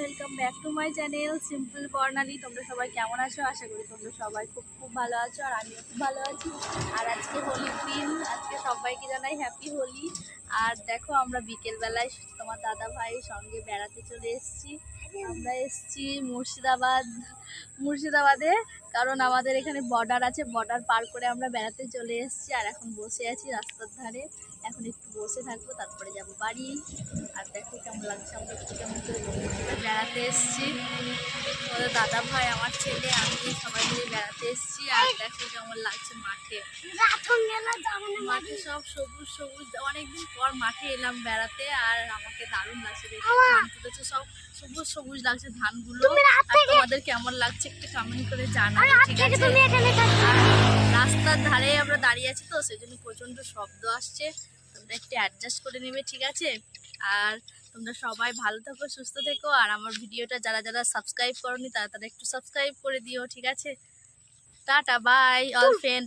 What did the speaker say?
Welcome back to my channel simple Barnali তোমরা সবাই কেমন আছো? আশা করি তোমরা সবাই খুব খুব ভালো আছো, আর আমিও খুব ভালো আছি। আর আজকে আজকে সবাইকে জানাই হ্যাপি হোলি। আর দেখো আমরা বিকেলবেলায় তোমার দাদা ভাইয়ের সঙ্গে বেড়াতে চলে এসেছি। আমরা এসেছি মুর্শিদাবাদ মুর্শিদাবাদে কারণ আমাদের এখানে বর্ডার আছে বর্ডার পার করে আমরা বেড়াতে চলে এসেছি। আর এখন বসে আছি রাস্তার ধারে। এখন একটু বসে থাকব তারপরে যাব বাড়ি। আর দেখো কেমন লাগছে আমরা একটু কেমন করে বেড়াতে এসেছি। আমাদের দাদা ভাই আমার ছেলে আমি সবাই মিলে বেড়াতে এসেছি। আর দেখো কেমন লাগছে মাঠে। মাঠে সব সবুজ সবুজ। অনেকদিন পর মাঠে এলাম বেড়াতে আর আমাকে দারুণ লাগছে তুলেছে সব সবুজ সবুজ লাগছে ধানগুলো। আর তোমাদের কেমন লাগছে একটু কমেন্ট করে জানাবে ঠিক আছে? রাস্তার ধারে আমরা দাঁড়িয়ে আছি তো সেই জন্য প্রচণ্ড শব্দ আসছে। তোমরা একটু অ্যাডজাস্ট করে নেবে ঠিক আছে? আর তোমরা সবাই ভালো থাকো সুস্থ থেকো। আর আমার ভিডিওটা যারা যারা সাবস্ক্রাইব করনি তারা তারা একটু সাবস্ক্রাইব করে দিও ঠিক আছে? Tata bye all friend